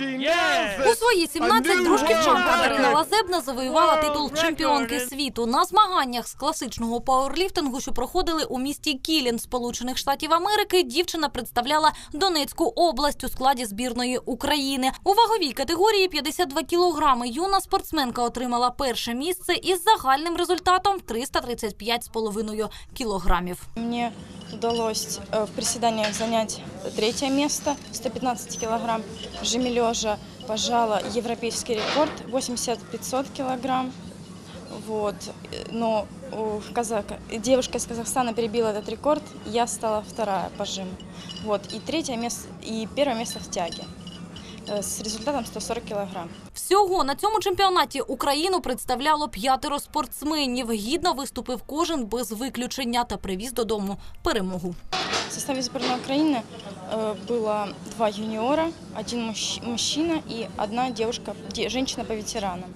Yeah. Свої 17 дружківчанка Дарина Лазебна завоювала титул чемпіонки світу на змаганнях з класичного пауерліфтингу, що проходили у місті Кілін, Сполучених Штатів Америки. Дівчина представляла Донецьку область у складі збірної України. У ваговій категорії 52 кілограми юна спортсменка отримала перше місце із загальним результатом 335,5 кілограмів. Мне удалось э, в приседаниях занять третье место, 115 килограмм. Лежа пожала европейский рекорд 80-500 килограмм. Вот. Но у казака, девушка из Казахстана перебила этот рекорд, я стала вторая по жиму. Вот. И третье место, и первое место в тяге э, с результатом 140 килограмм. Всього на цьому чемпіонаті Україну представляло п'ятеро спортсменів. Гідно виступив кожен без виключення та привіз додому перемогу. В составе сборной Украины э, было два юниора, один мужч- мужчина и одна девушка, де- женщина по ветеранам.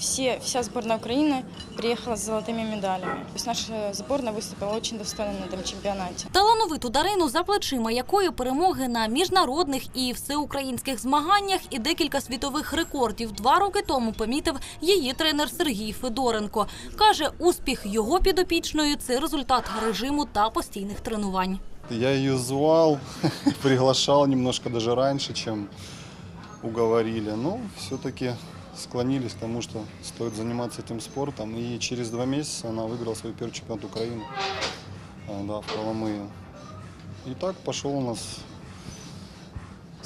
Все, вся сборная Украины приехала с золотыми медалями. То есть наша сборная выступила очень достойно на этом чемпионате. Талановиту Дарину, за плечима якої перемоги на міжнародних і всеукраїнських змаганнях і декілька світових рекордів два роки тому помітив її тренер Сергій Федоренко. Каже, успіх його підопічної це результат режиму та постійних тренувань. Я ее звал, приглашал немножко даже раньше, чем уговорили. Но все-таки склонились к тому, что стоит заниматься этим спортом. И через два месяца она выиграла свой первый чемпионат Украины а, да, в Коломые. И так пошел у нас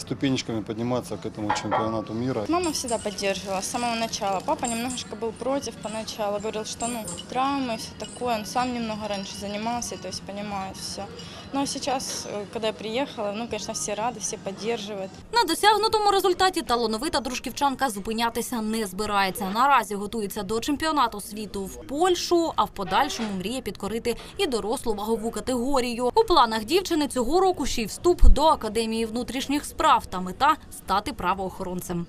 ступенечками подниматься к этому чемпионату мира. Мама всегда поддерживала с самого начала. Папа немножко был против поначалу, говорил, что ну травмы, все такое. Он сам немного раньше занимался, то есть понимает все. Но сейчас, э, когда я приехала, ну, конечно, все рады, все поддерживают. На досягнутому результаті талановита дружківчанка зупинятися не збирається. Наразі готується до чемпіонату світу в Польщу, а в подальшому мріє підкорити і дорослу вагову категорію. У планах дівчини цього року ще й вступ до академії внутрішніх справ та мета стати правоохоронцем.